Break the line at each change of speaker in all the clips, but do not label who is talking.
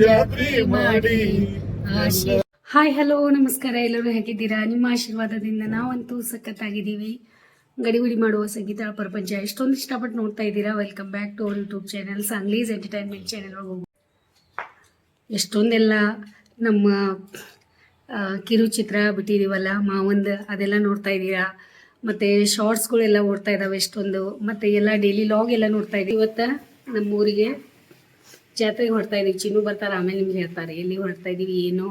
ಜಾತ್ರೆ ಮಾಡಿ.
Hi, hello, ನಮಸ್ಕಾರ. ಎಲ್ಲರೂ ಹೇಗಿದ್ದೀರಾ? ನಿಮ್ಮ ಆಶೀರ್ವಾದದಿಂದ ನಾವಂತೂ ಸಖತ್ತಾಗಿದ್ದೀವಿ. ಗಡಿಬಿಡಿ ಮಾಡುವ ಸಂಗೀತ ಪ್ರಪಂಚ ಎಷ್ಟೊಂದು ಇಷ್ಟಪಟ್ಟು ನೋಡ್ತಾ ಇದ್ದೀರಾ? Welcome back to our YouTube channel ಸಾಂಗ್ಲೀಸ್ entertainment channel ಹೋಗು. ಎಷ್ಟೊಂದೆಲ್ಲ ನಮ್ಮ ಕಿರುಚಿತ್ರ ಬಿಟ್ಟಿದ್ದೀವಲ್ಲ ಮಾವಂದು ಅದೆಲ್ಲ ನೋಡ್ತಾ ಇದ್ದೀರಾ? ಮತ್ತೆ ಶಾರ್ಟ್ಸ್ಗಳೆಲ್ಲ ಓಡ್ತಾ ಇದಾವೆ ಎಷ್ಟೊಂದು. ಮತ್ತೆ ಎಲ್ಲ ಡೈಲಿ ಲಾಗ್ ಎಲ್ಲ ನೋಡ್ತಾ ಇದ್ದೀವಿ. ಇವತ್ತ ನಮ್ಮ ಊರಿಗೆ ಜಾತ್ರೆಗೆ ಹೊಡ್ತಾ ಇದೀವಿ. ಚಿನ್ನು ಬರ್ತಾರೆ, ಆಮೇಲೆ ನಿಮ್ಗೆ ಹೇಳ್ತಾರೆ. ಎಲ್ಲಿ ಹೊರ್ತಾ ಇದೀವಿ, ಏನು?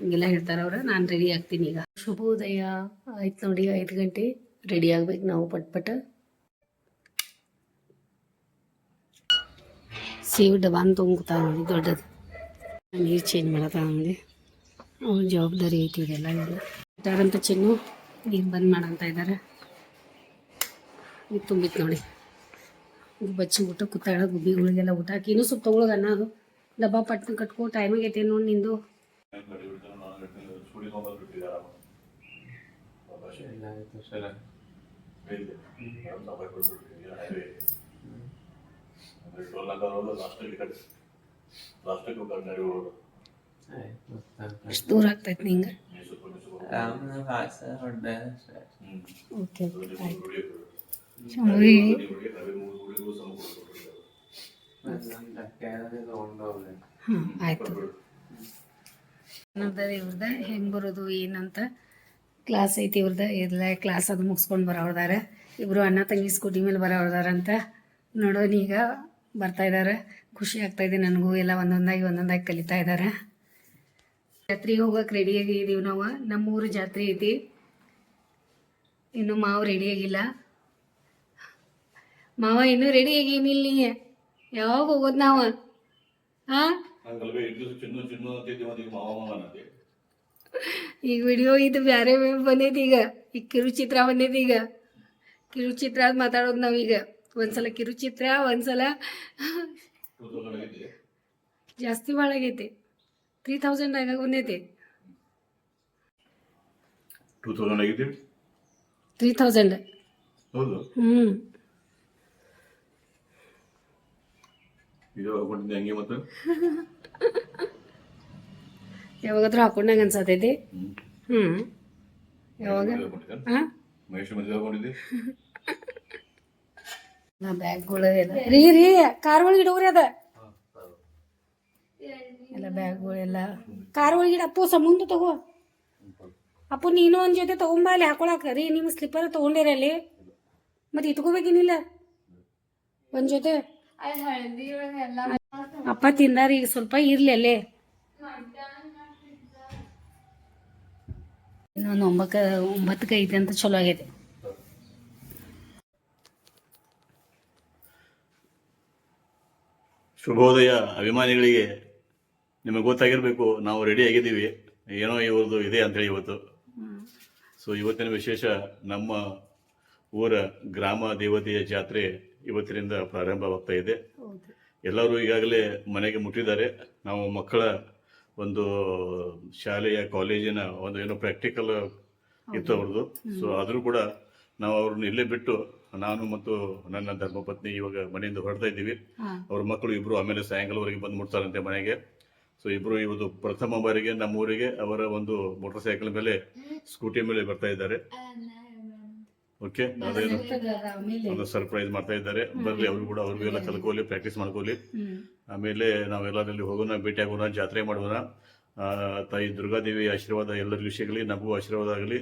ಹಿಂಗೆಲ್ಲ ಹೇಳ್ತಾರೆ ಅವ್ರು. ನಾನು ರೆಡಿ ಆಗ್ತೀನಿ ಈಗ. ಶುಭೋದಯ. ಆಯ್ತು ನೋಡಿ, ಐದು ಗಂಟೆ ರೆಡಿ ಆಗ್ಬೇಕು ನಾವು ಪಟ್ಪಟ. ಪಟ್ ಸೇವ್ ಡಬಾನ್ ತೊಗೊಂಡ್ತಾ ನೋಡಿ, ದೊಡ್ಡದು. ನೀರು ಚೇಂಜ್ ಮಾಡತ್ತ ನೋಡಿ. ಅವ್ರ ಜವಾಬ್ದಾರಿ ಐತಿ ಇದೆಲ್ಲ ಇಟ್ಟಾರಂತ ಚಿನ್ನು ನೀರು ಬಂದ್ ಮಾಡಂತ ಇದ್ದಾರೆ ಇದು ತುಂಬಿತ್ತು ನೋಡಿ. ಬಚ್ಚಿ ಊಟ ಕೂತಾಳ ಗುಬ್ಬಿಗಳಿಗೆಲ್ಲ ಊಟ ಹಾಕಿ ಇನ್ನೂ ಸ್ವಲ್ಪ ತೊಗೊಳಗ ಅನ್ನ ಅದು. ಡಬ್ಬ ಪಟ್ನ ಕಟ್ಕೋ ಟೈಮ್ ಆಗೈತೆ ನೋಡಿ ನಿಂದು. ಅಷ್ಟು ದೂರ ಆಗ್ತೈತೆ ನಿಂಗೆ? ಓಕೆ ಆಯ್ತು. ಆಯ್ತು. ಅನ್ನೋದ ಇವ್ರದ ಹೆಂಗೆ ಬರೋದು, ಏನಂತ ಕ್ಲಾಸ್ ಐತಿ ಇವ್ರದ ಎಲ್ಲ ಕ್ಲಾಸ್ ಅದು ಮುಗಿಸ್ಕೊಂಡು ಬರೋದಾರ ಇಬ್ಬರು ಅಣ್ಣ ತಂಗಿ ಸ್ಕೂಟಿ ಮೇಲೆ ಬರೋದಾರ ಅಂತ ನೋಡೋಣ ಈಗ ಬರ್ತಾ ಇದ್ದಾರೆ ಖುಷಿ ಆಗ್ತಾ ಇದೆ ನನಗೂ, ಎಲ್ಲ ಒಂದೊಂದಾಗಿ ಒಂದೊಂದಾಗಿ ಕಲಿತಾ ಇದ್ದಾರೆ ಜಾತ್ರೆಗೆ ಹೋಗಕ್ಕೆ ರೆಡಿ ಇದೀವಿ ನಾವು. ನಮ್ಮೂರು ಜಾತ್ರೆ ಐತಿ. ಇನ್ನು ಮಾವು ರೆಡಿ ಆಗಿಲ್ಲ. ಮಾವ ಇನ್ನೂ ರೆಡಿ ಆಗೀನಿಲ್ಲ ನೀ ಯಾವಾಗ ಹೋಗೋದು ನಾವು? ಹಾಂ
ಚಿನ್ನು ಚಿನ್ನು ಅಂತಿದ್ದೆ ಮತ್ತೆ ಮಾವ ಮಾವ ಅನ್ನತ್ತೆ
ಈಗ ವಿಡಿಯೋ ಇದು ಬ್ಯಾರೆ ಬಂದೈತಿ ಈಗ. ಈಗ ಕಿರುಚಿತ್ರ ಬಂದೈತಿ ಈಗ. ಕಿರುಚಿತ್ರ ಅಂತ ಮಾತಾಡೋದು ನಾವೀಗ ಒಂದ್ಸಲ ಕಿರುಚಿತ್ರ ಒಂದ್ಸಲ
ಟೂ ತೌಸಂಡ್ ಆಗಿದ್ದೆ
ಜಾಸ್ತಿ ಭಾಳ ಆಗೈತಿ. ತ್ರೀ ತೌಸಂಡ್ ಆಗ ಬಂದೈತಿ.
ಟೂ ತೌಸಂಡ್ ಆಗಿದ್ದೆ
ತ್ರೀ ತೌಸಂಡ್
ಹೌದು?
ಹ್ಞೂ
ಹಂಗೆ ಮತ್ತೆ?
ಯಾವಾಗಾದ್ರೂ ಹಾಕೊಂಡಂಗೆ ಅನ್ಸತೈತಿ. ಹ್ಞೂ ಯಾವಾಗ? ಹಾಂ?
ಮಹೇಶ್ ಮದುವೆ ಹಾಕೊಂಡಿದ್ದೆ?
ನಾ ಬ್ಯಾಗ್ಗಳು ರೀ ರೀ ಕಾರ್ ಒಳಗೆ ಇಡೋರಿ ಅದ. ಎಲ್ಲ ಬ್ಯಾಗ್ಗಳು ಎಲ್ಲ. ಕಾರ್ ಒಳಗೆ ಇಡ ಅಪ್ಪು ಸ ತಗೋ. ಅಪ್ಪು ನೀನು ಒಂದು ಜೊತೆ ತಗೊಂಬ ಅಲ್ಲಿ ಹಾಕೊಳಕ. ರೀ ನಿಮ್ಮ ಸ್ಲಿಪ್ಪರ್ ತಗೊಂಡಿರ ಅಲ್ಲಿ. ಮತ್ತೆ ಇಟ್ಕೋಬೇಕೇನಿಲ್ಲ ಒಂದು ಜೊತೆ. ಅಪ್ಪ ತಿಂದಾರ ಈಗ ಸ್ವಲ್ಪ ಇರ್ಲಿ ಅಲ್ಲೇ. ಇನ್ನೊಂದು ಒಂಬಕ್ಕ ಒಂಬತ್ತಕ್ಕೆ ಐತೆ ಅಂತ ಚಲೋ ಆಗೈತೆ.
ಶುಭೋದಯ ಅಭಿಮಾನಿಗಳಿಗೆ ನಿಮಗೆ ಗೊತ್ತಾಗಿರ್ಬೇಕು ನಾವು ರೆಡಿ ಆಗಿದ್ದೀವಿ. ಏನೋ ಇವ್ರದ್ದು ಇದೆ ಅಂತೇಳಿ ಇವತ್ತು. ಸೊ ಇವತ್ತಿನ ವಿಶೇಷ ನಮ್ಮ ಊರ ಗ್ರಾಮ ದೇವತೆಯ ಜಾತ್ರೆ ಇವತ್ತಿನಿಂದ ಪ್ರಾರಂಭವಾಗ್ತಾ ಇದೆ. ಎಲ್ಲರೂ ಈಗಾಗಲೇ ಮನೆಗೆ ಮುಟ್ಟಿದ್ದಾರೆ. ನಾವು ಮಕ್ಕಳ ಒಂದು ಶಾಲೆಯ ಕಾಲೇಜಿನ ಒಂದು ಏನೋ ಪ್ರಾಕ್ಟಿಕಲ್ ಇತ್ತು ಅವ್ರದ್ದು ಸೊ ಆದರೂ ಕೂಡ ನಾವು ಅವ್ರನ್ನ ಇಲ್ಲೇ ಬಿಟ್ಟು ನಾನು ಮತ್ತು ನನ್ನ ಧರ್ಮಪತ್ನಿ ಇವಾಗ ಮನೆಯಿಂದ ಹೊರಡ್ತಾ ಇದ್ದೀವಿ. ಅವ್ರ ಮಕ್ಕಳು ಇಬ್ಬರು ಆಮೇಲೆ ಸಾಯಂಕಾಲವರೆಗೆ ಬಂದು ಮುಟ್ತಾರಂತೆ ಮನೆಗೆ. ಸೊ ಇಬ್ರು ಇವತ್ತು ಪ್ರಥಮ ಬಾರಿಗೆ ನಮ್ಮ ಊರಿಗೆ ಅವರ ಒಂದು ಮೋಟರ್ ಸೈಕಲ್ ಮೇಲೆ ಸ್ಕೂಟಿ ಮೇಲೆ ಬರ್ತಾ ಇದ್ದಾರೆ. ಓಕೆ ಅದೇನು ಒಂದು ಸರ್ಪ್ರೈಸ್ ಮಾಡ್ತಾ ಇದ್ದಾರೆ. ಬರ್ಲಿ ಅವರು ಕೂಡ ಅವ್ರಿಗೂ ಎಲ್ಲ ಕಲ್ಕೋಲಿ ಪ್ರಾಕ್ಟೀಸ್
ಮಾಡ್ಕೊಳ್ಳಿ
ಆಮೇಲೆ ನಾವೆಲ್ಲರಲ್ಲಿ ಹೋಗೋಣ ಭೇಟಿ ಆಗೋಣ ಜಾತ್ರೆ ಮಾಡೋಣ. ತಾಯಿ ದುರ್ಗಾದೇವಿ ಆಶೀರ್ವಾದ ಎಲ್ಲರಿಗೂ ಸಿಗಲಿ ನಮಗೂ ಆಶೀರ್ವಾದ ಆಗಲಿ.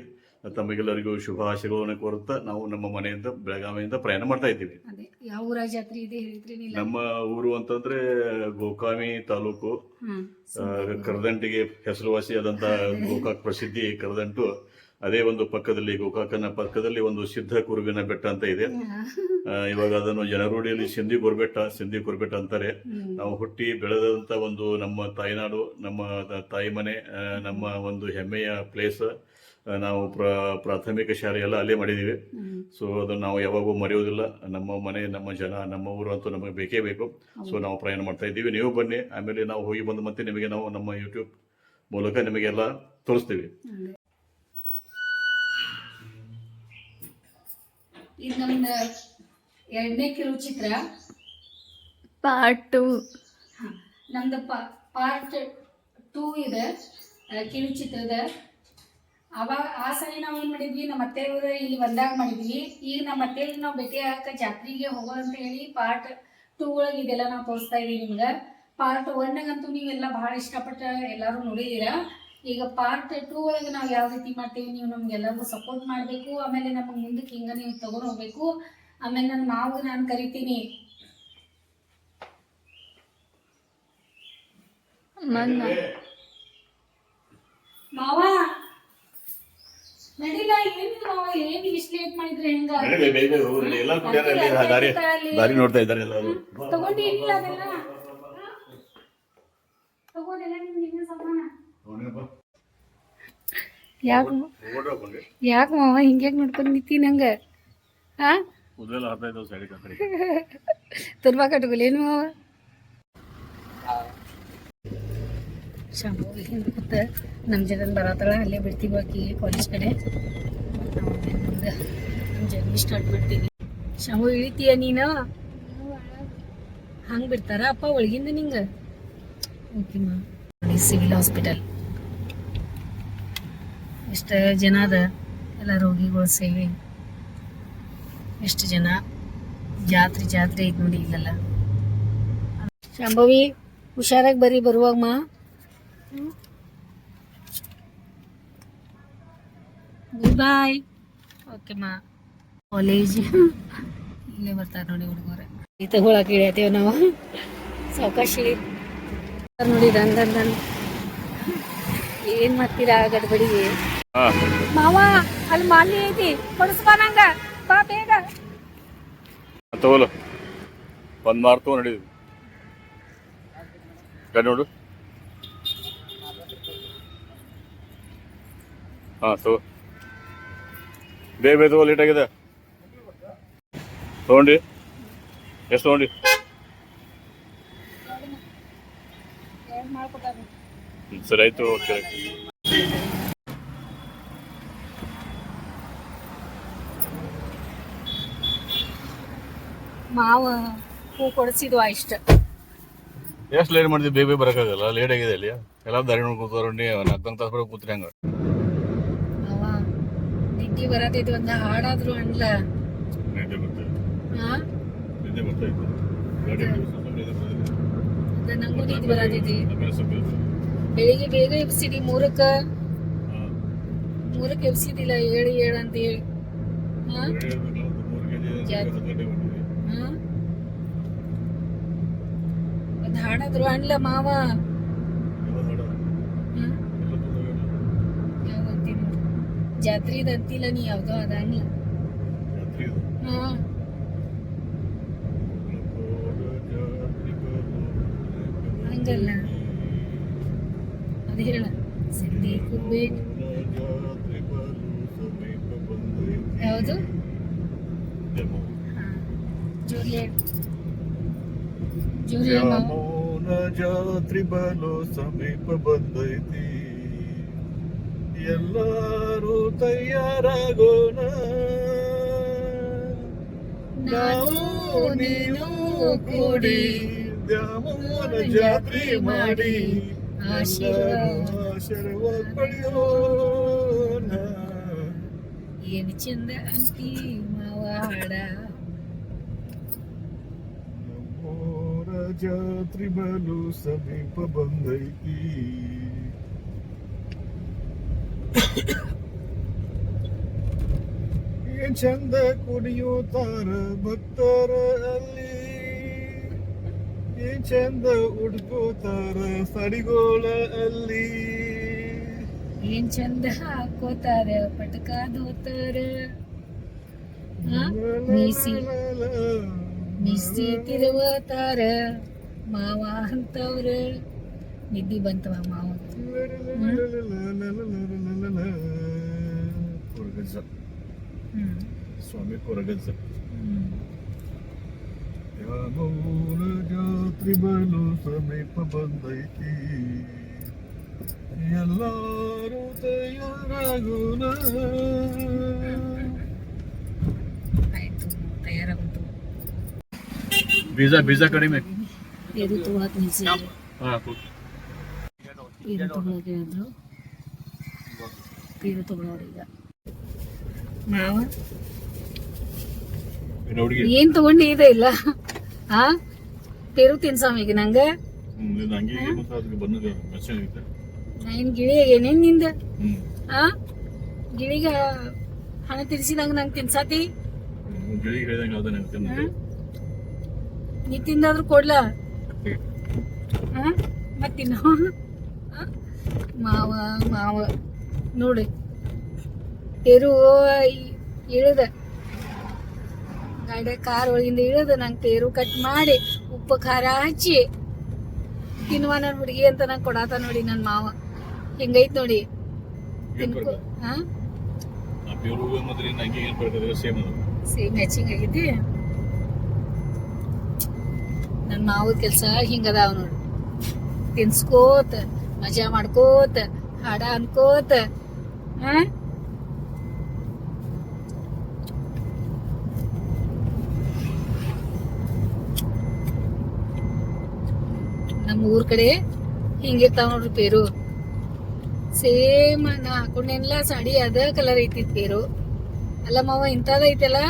ತಮಗೆಲ್ಲರಿಗೂ ಶುಭ ಆಶೀರ್ವಾದವನ್ನು ಕೋರುತ್ತಾ ನಾವು ನಮ್ಮ ಮನೆಯಿಂದ ಬೆಳಗಾವಿಯಿಂದ ಪ್ರಯಾಣ ಮಾಡ್ತಾ ಇದ್ದೀವಿ.
ಅದೇ ಯಾವ ಊರ ಜಾತ್ರೆ ಇದೆ ಹೇಳಿದ್ರಿ
ನಮ್ಮ ಊರು ಅಂತಂದ್ರೆ ಗೋಕಾಮಿ ತಾಲೂಕು. ಕರದಂಟಿಗೆ ಹೆಸರುವಾಸಿಯಾದಂತಹ ಗೋಕಾಕ್ ಪ್ರಸಿದ್ಧಿ ಕರದಂಟು. ಅದೇ ಒಂದು ಪಕ್ಕದಲ್ಲಿ ಗೋಕಾಕನ ಪಕ್ಕದಲ್ಲಿ ಒಂದು ಸಿದ್ಧ ಕುರುವಿನ ಬೆಟ್ಟ ಅಂತ ಇದೆ. ಇವಾಗ ಅದನ್ನು ಜನರೂಢಿಯಲ್ಲಿ ಸಿಂಧಿ ಕುರುಬೆಟ್ಟ ಸಿಂಧಿ ಕುರುಬೆಟ್ಟ ಅಂತಾರೆ. ನಾವು ಹುಟ್ಟಿ ಬೆಳೆದಂತ ಒಂದು ನಮ್ಮ ತಾಯ್ನಾಡು ನಮ್ಮ ತಾಯಿ ಮನೆ ನಮ್ಮ ಒಂದು ಹೆಮ್ಮೆಯ ಪ್ಲೇಸ್ ನಾವು ಪ್ರ ಪ್ರಾಥಮಿಕ ಶಾಲೆ ಎಲ್ಲ ಅಲ್ಲೇ ಮಾಡಿದ್ದೀವಿ. ಸೊ ಅದನ್ನು ನಾವು ಯಾವಾಗೂ ಮರೆಯೋದಿಲ್ಲ ನಮ್ಮ ಮನೆ ನಮ್ಮ ಜನ ನಮ್ಮ ಊರು ಅಂತೂ ನಮಗೆ ಬೇಕೇ ಬೇಕು. ಸೊ ನಾವು ಪ್ರಯಾಣ ಮಾಡ್ತಾ ಇದ್ದೀವಿ. ನೀವು ಬನ್ನಿ. ಆಮೇಲೆ ನಾವು ಹೋಗಿ ಬಂದು ಮತ್ತೆ ನಿಮಗೆ ನಾವು ನಮ್ಮ ಯೂಟ್ಯೂಬ್ ಮೂಲಕ ನಿಮಗೆಲ್ಲ ತೋರಿಸ್ತೀವಿ.
ಇದು ನಮ್ದು ಎರಡನೇ ಕಿರುಚಿತ್ರ
ಪಾರ್ಟ್ ಟು
ನಮ್ದು ಪಾರ್ಟ್ ಟೂ ಇದೆ ಕಿರುಚಿತ್ರದ ಅವಾಗ ಆ ಸಲ ನಾವು ಏನು ಮಾಡಿದ್ವಿ ನಮ್ಮ ಅತ್ತೆಯವರು ಇಲ್ಲಿ ಬಂದಾಗ ಮಾಡಿದ್ವಿ. ಈಗ ನಮ್ಮ ಅತ್ತೆಯವ್ರಿಗೆ ನಾವು ಭೇಟಿ ಆಗಕ್ಕೆ ಜಾತ್ರೆಗೆ ಹೋಗೋ ಅಂತ ಹೇಳಿ ಪಾರ್ಟ್ ಟೂ ಒಳಗೆ ಇದೆಲ್ಲ ನಾವು ತೋರಿಸ್ತಾ ಇದೀವಿ ನಿಮ್ಗೆ. ಪಾರ್ಟ್ ಒನ್ನಾಗಂತೂ ನೀವೆಲ್ಲ ಭಾಳ ಇಷ್ಟಪಟ್ಟು ಎಲ್ಲರೂ ನೋಡಿದ್ದೀರಾ ಈಗ ಪಾರ್ಟ್ ಟೂ ಒಳಗೆ ನಾವು ಯಾವ ರೀತಿ ಮಾಡ್ತೀವಿ ನೀವು ನಮ್ಗೆಲ್ಲರಿಗೂ ಸಪೋರ್ಟ್ ಮಾಡಬೇಕು. ಆಮೇಲೆ ನಮಗೆ ಮುಂದಕ್ಕೆ ಹಿಂಗೆ ನೀವು ತಗೊಂಡು ಹೋಗ್ಬೇಕು. ಆಮೇಲೆ ನನ್ನ ಮಾವು ನಾನು ಕರಿತೀನಿ. ಮಾವ ನಡಿಲ್ಲ ಏನಿದು ಮಾವ? ಏನ್ ಇಷ್ಟು ಲೇಟ್ ಮಾಡಿದ್ರೆ ಹೆಂಗ?
ದಾರಿ ನೋಡ್ತಾ ಇದ್ದಾರೆ ಎಲ್ಲರೂ.
ಅದೆಲ್ಲ. ನಿಮ್ಗೆ ಯಾಕ. ಯಾಕ ಮಾವ ಹಿಂಗ್ಯಾಕ್ ನೋಡ್ಕೊಂಡ್ ನಿಂತಿ ನಂಗ ಹಾ. ತುರ್ಬಾ ಕಟ್ಕೊಲೇನು ಮಾವ? ಶಾಂಪು ಹಿಂದೆ ಕೂತ ನಮ್ಮ ಜನ ಬರತ್ತಳ ಅಲ್ಲೇ ಬಿಡ್ತೀವಿ ಆಕಿ ಕಾಲೇಜ್ ಕಡೆ. ನಮ್ಮ ಜರ್ನಿ ಸ್ಟಾರ್ಟ್ ಮಾಡ್ತೀನಿ ಶಾಂಪು ಇಳಿತೀಯ ನೀನು? ಹಂಗೆ ಬಿಡ್ತಾರ ಅಪ್ಪ ಒಳಗಿಂದ ನಿಂಗೆ? ಓಕೆ ಮಾ ಸಿವಿಲ್ ಹಾಸ್ಪಿಟಲ್ ಎಷ್ಟು ಜನ ಅದ ಎಲ್ಲ ರೋಗಿಗಳು ಸೇವೆ. ಎಷ್ಟು ಜನ ಜಾತ್ರೆ ಜಾತ್ರೆ ಐತೆ ನೋಡಿ ಇಲ್ಲೆಲ್ಲ. ಶಂಭವಿ ಹುಷಾರಾಗಿ ಬರೀ ಬರುವಾಗ ಮಾ. ಗುಡ್ ಬಾಯ್ ಓಕೆ ಮಾ. ಕಾಲೇಜ್. ಇಲ್ಲೇ ಬರ್ತಾರೆ ನೋಡಿ ಹುಡುಗರ. ಈ ತಗೊಳಕ್ಕೆ ಇಳಿಯತ್ತೇವೆ ನಾವು. ಸಾವಕಾಶ ಇಳಿ ನೋಡಿ ದನ್ ದನ್ ದನ್. ಏನ್ ಮಾಡ್ತೀರಾ ಗಡ್ಬಡಿಗೆ? ಮಾವ ಅಲ್ಲಿ ಮಾಲಿ ಐತಿ. ಕೊಡಿಸ್ಬಾ ನಂಗ. ಬಾ ಬೇಗ.
ತಗೋಲು. ಒಂದ್ ಮಾರ್ ನಡೀವಿ ನೋಡು. ಹಾ ತಗೋ. ಬೇಗ ಬೇಗ ತಗೋ ಲೇಟ್ ಆಗಿದೆ. ತಗೊಂಡಿ. ಎಷ್ಟು ತಗೊಂಡಿ? ಸರಿ ಆಯ್ತು ಓಕೆ.
ಮಾವ ಹೂ ಕೊಡಿಸಿದ್ವ ಇಷ್ಟ.
ಎಷ್ಟು ಲೇಟ್ ಮಾಡಿದ್ವಿ ಬೇಗ ಬೇಗ ಬರೋಕ್ಕಾಗಲ್ಲ? ಲೇಟ್ ಆಗಿದೆ ಅಲ್ಲಿ. ಎಲ್ಲ ದಾರಿ ನೋಡಿ ಕೂತ್ಕೊಂಡು ನಾಲ್ಕು ನಾಲ್ಕು ತಾಸು ಬರೋಕೆ ಕೂತ್ರಿ ಹಂಗ.
ಮಾವ ನಿದ್ದೆ ಬರತೈತಿ ಒಂದ ಹಾಡಾದ್ರು ಅನ್ಲ.
ನಿದ್ದೆ
ಹಾ?
ಬರ್ತೈತೆ ನಿದ್ದೆ ಬರ್ತೈತೆ.
ನಂಗೂ ನಿದ್ದೆ ಬರತೈತಿ. ಬೆಳಿಗ್ಗೆ ಬೇಗ ಎಬ್ಸಿದಿ ಮೂರಕ್ಕ?
ಹಾ.
ಮೂರಕ್ಕೆ ಎಬ್ಸಿದಿಲ್ಲ ಏಳು ಏಳು ಅಂತ ಹೇಳಿ ಹಾ
ಗಾಡಿ ಹೇಳ್ಬೇಕಲ್ಲ, ಒಂದು ಮೂರು ಕೆಜಿ
ಜಾಸ್ತಿ.
ಹತ್ತು ಗಂಟೆಗೆ ಹೊಂಟಿದ್ವಿ.
ಹಾ ಒಂದ್ ಹಾಡಾದ್ರು ಅನ್ಲ ಮಾವ? ಜಾತ್ರೆದ ಅಂತಿಲ್ಲ ನೀ ಯಾವ್ದೋ ಅದ ಅನ್ಲ. ಹಾ. ಹಂಗಲ್ಲ. ಅದ ಹೇಳ.
ಸಮೀಪ ಬಂದೈತಿ.
ಯಾವುದು?
ಡೆಮೋ.
ಹಾ.
ಜಾತ್ರೆ ಬಲು ಸಮೀಪ ಬಂದೈತಿ. ಎಲ್ಲರೂ ತಯಾರಾಗೋಣ.
ನಾವು ನೀನು ಕೂಡಿ
ದ್ಯಾಮನ ಜಾತ್ರೆ ಮಾಡಿ
ಆಶೀರ್ವಾದ
ಪಡೆಯೋಣ.
ಏನ್ ಚಂದ ಅಂತಿ ಮಾವ ಹಾಡ
ನಮ್ಮೂರ ಜಾತ್ರೆ ಬಲು ಸಮೀಪ ಬಂದೈತಿ ಏನ್ ಚಂದ ಕುಡಿಯುತ್ತಾರ ಭಕ್ತರ ಅಲ್ಲಿ ಏನ್ ಚಂದ ಉಡ್ಕೋತಾರ ಸಡಿಗೋಳ ಅಲ್ಲಿ
ಏನ್ ಚಂದ ಹಾಕೋತಾರ ಪಟಕ ದೋತಾರ? ಮೀಸಿ ಮಿಸಿ ತಿರುವತಾರ ಮಾವ ಅಂತವ್ರ. ನಿದ್ದಿ ಬಂತವ ಮಾವ.
ಕೊರಗಜ್ಜ. ಸ್ವಾಮಿ ಕೊರಗಜ್ಜ. ಜಾತ್ರಿ ಜಾತ್ರೆ ಬಲು ಸಮೀಪ ಬಂದೈತಿ. ಎಲ್ಲರೂ ತಯಾರಾಗೋಣ
ಆಯ್ತು ತಯಾರಾಗುಂಟು
ಬೀಜ ಬೀಜ ಕಡಿಮೆ.
ಇದು ತೊಗೊಳಕ್ ನಿಲ್ಸಿದ್ರು
ಹಾಂ
ಇದು ತೊಗೊಳಕ್ ಹೇಳಿದ್ರು ಇದು ತೊಗೊಳೋರು ಈಗ. ಮಾವ
ಇನ್ನು
ಏನ್ ತಗೊಂಡಿ ಇದೆ ಇಲ್ಲ. ಹಾ ಪೇರು ತಿನ್ಸಾಮಿಗೆ ಈಗ ನಂಗ. ಏನ್ ಗಿಳಿ
ಏನೇನ್ನಿಂದ?
ಹಾ ಗಿಳಿಗ ಹಣ ತಿರ್ಸಿದಂಗ ನಂಗೆ ತಿನ್ಸಾತಿ?
ಹ್ಮ್ ಗಿಳಿ ಹೇಳಿದಂಗೆ ಅದ ನೆನಪು
ಹ್ಮ್? ನೀ ತಿಂದಾದ್ರೂ ಕೊಡ್ಲಾ? ಮತ್ತಿನ್ನು? ಮಾವ ಮಾವ. ನೋಡಿ. ತೇರು ಇಳದ. ಗಾಡಿ ಕಾರ್ ಒಳಗಿಂದ ಇಳದ ನಂಗೆ ತೇರು ಕಟ್ ಮಾಡಿ ಉಪ್ಪು ಖಾರ ಹಚ್ಚಿ ತಿನ್ನುವ ನನ್ನ ಹುಡುಗಿ ಅಂತ ನಂಗೆ ಕೊಡಾತ ನೋಡಿ ನನ್ನ ಮಾವ. ಹಿಂಗೈತ್ ನೋಡಿ? ತಿನ್ಕೊ ಹಾ
ಸೇಮ್
ಮ್ಯಾಚಿಂಗ್ ಆಗೈತಿ ನನ್ನ ಮಾವದ ಕೆಲಸ ಹಿಂಗದಾವ ನೋಡು. ತಿನ್ಸ್ಕೋತ ಮಜಾ ಮಾಡ್ಕೋತ ಹಾಡ ಅನ್ಕೋತ. ಹಾ? ನಮ್ಮ ಊರ್ ಕಡೆ ಹಿಂಗಿರ್ತಾವ ನೋಡ್ರಿ ಪೇರು. ಸೇಮ್ ನಾ ಹಾಕೊಂಡೇನಿಲ್ಲ ಸಾಡಿ ಅದ ಕಲರ್ ಐತಿ ಪೇರು. ಅಲ್ಲ ಮಾವ ಇಂಥದ ಐತಲ್ಲ?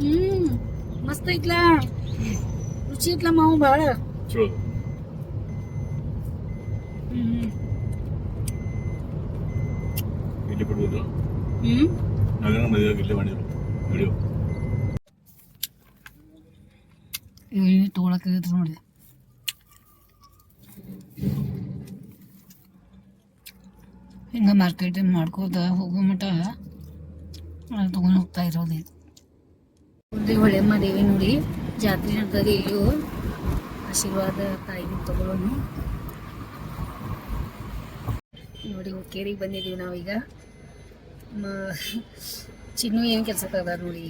ಹ್ಮ್.
ಹ್ಮ್ ಮಸ್ತ್ ಐತ್ಲಾ ರುಚಿ ಐತ್ಲ ಮಾವು ಭಾಳ
ಚಲೋ
ಹ್ಮ್
ಇಲ್ಲಿ ಬಿಡ್ಬೋದು
ಹ್ಮ್
ನಾವೇನೋ ಮದುವೆ ಇಲ್ಲೇ ಮಾಡಿದ್ರು ವಿಡಿಯೋ
ತೊಗೊಳಕ್ ನೋಡಿ ಹಿಂಗ ಮಾರ್ಕೆಟ್ ಮಾಡ್ಕೋತ ಹೋಗೋ ಮಟ ತಗೊಂಡು ಹೋಗ್ತಾ ಇರೋದು ಇದು ಮುಂದೆ ಹೊಳೆಮ್ಮ ದೇವಿ ನೋಡಿ, ಜಾತ್ರೆ ನಡ್ದದೆ ಇಲ್ಲೂ ಆಶೀರ್ವಾದ ತಾಯಿ ತಗೊಳ್ಳೋಣ. ನೋಡಿ, ಹುಕ್ಕೇರಿಗೆ ಬಂದಿದ್ದೀವಿ ನಾವೀಗ. ಚಿನ್ನು ಏನು ಕೆಲ್ಸಕ್ಕೆ ಅದ ನೋಡಿ.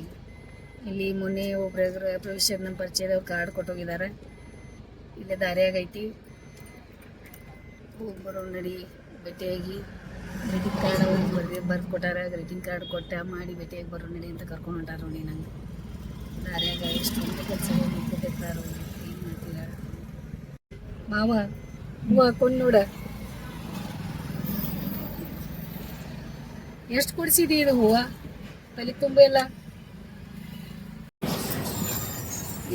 ಇಲ್ಲಿ ಮೊನ್ನೆ ಒಬ್ರ ಪ್ರವೇಶ ನಮ್ಮ ಪರಿಚಯದವ್ರು ಕಾರ್ಡ್ ಕೊಟ್ಟೋಗಿದ್ದಾರೆ. ಇಲ್ಲೇ ದಾರಿಯಾಗೈತಿ. ಹೋಗಿ ಬರೋ ನಡಿ, ಭೇಟಿಯಾಗಿ. ಗ್ರೀಟಿಂಗ್ ಕಾರ್ಡ್ ಅವ್ರಿಗೆ ಬರ್ದು ಬರ್ದು ಕೊಟ್ಟಾರ ಗ್ರೀಟಿಂಗ್ ಕಾರ್ಡ್ ಕೊಟ್ಟ ಮಾಡಿ ಭೇಟಿಯಾಗಿ ಬರೋ ನಡಿ ಅಂತ ಕರ್ಕೊಂಡು ಹೊಂಟಾರ ನೋಡಿ ನಂಗೆ. ಎಷ್ಟೊಂದು ಏನು ಮಾಡ್ತೀರ ಮಾವ ಹೂವು ಹಾಕೊಂಡು ನೋಡ. ಎಷ್ಟು ಕೊಡಿಸಿದಿ ಇದು ಹೂವ ತಲೆ ತುಂಬ ಎಲ್ಲ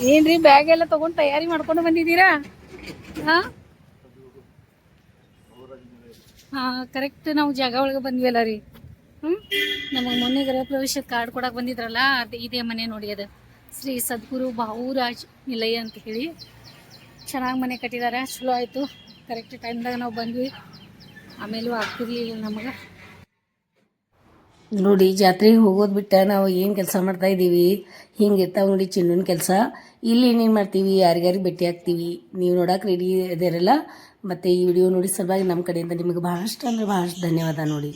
ಏನ್ರಿ ಬ್ಯಾಗ್ ಎಲ್ಲ ತಗೊಂಡ್ ತಯಾರಿ ಮಾಡ್ಕೊಂಡು ಬಂದಿದ್ದೀರಾ? ಹಾ ಹಾ ಕರೆಕ್ಟ್ ನಾವು ಜಾಗ ಒಳಗೆ ಬಂದ್ವಲ್ಲ ರೀ. ಹ್ಮ್, ನಮಗೆ ಮೊನ್ನೆ ಗೃಹ ಪ್ರವೇಶ ಕಾರ್ಡ್ ಕೊಡಕ್ಕೆ ಬಂದಿದ್ರಲ್ಲ, ಅದು ಇದೇ ಮನೆ ನೋಡಿ ಅದು ಶ್ರೀ ಸದ್ಗುರು ಬಾಹುರಾಜ್ ನಿಲಯ ಅಂತ ಹೇಳಿ. ಚೆನ್ನಾಗಿ ಮನೆ ಕಟ್ಟಿದ್ದಾರೆ ಚಲೋ ಆಯಿತು. ಕರೆಕ್ಟ್ ಟೈಮ್ದಾಗ ನಾವು ಬಂದ್ವಿ. ಆಮೇಲೂ ಆಗ್ತಿರ್ಲಿಲ್ಲ ನಮಗೆ. ನೋಡಿ, ಜಾತ್ರೆಗೆ ಹೋಗೋದು ಬಿಟ್ಟ ನಾವು ಏನು ಕೆಲಸ ಮಾಡ್ತಾ ಇದ್ದೀವಿ? ಹಿಂಗೆ ಇರ್ತಾವೆ ನೋಡಿ ಚಿನ್ನನ ಕೆಲಸ. ಇಲ್ಲಿ ಏನೇನು ಮಾಡ್ತೀವಿ? ಯಾರಿಗಾರಿಗೆ ಭೇಟಿ ಆಗ್ತೀವಿ? ನೀವು ನೋಡಕ್ಕೆ ರೆಡಿ ಇದಿರಲ್ಲ? ಮತ್ತು ಈ ವಿಡಿಯೋ ನೋಡಿ ಸಲುವಾಗಿ ನಮ್ಮ ಕಡೆಯಿಂದ ನಿಮಗೆ ಭಾಳಷ್ಟು ಅಂದ್ರೆ ಭಾಳಷ್ಟು ಧನ್ಯವಾದ ನೋಡಿ.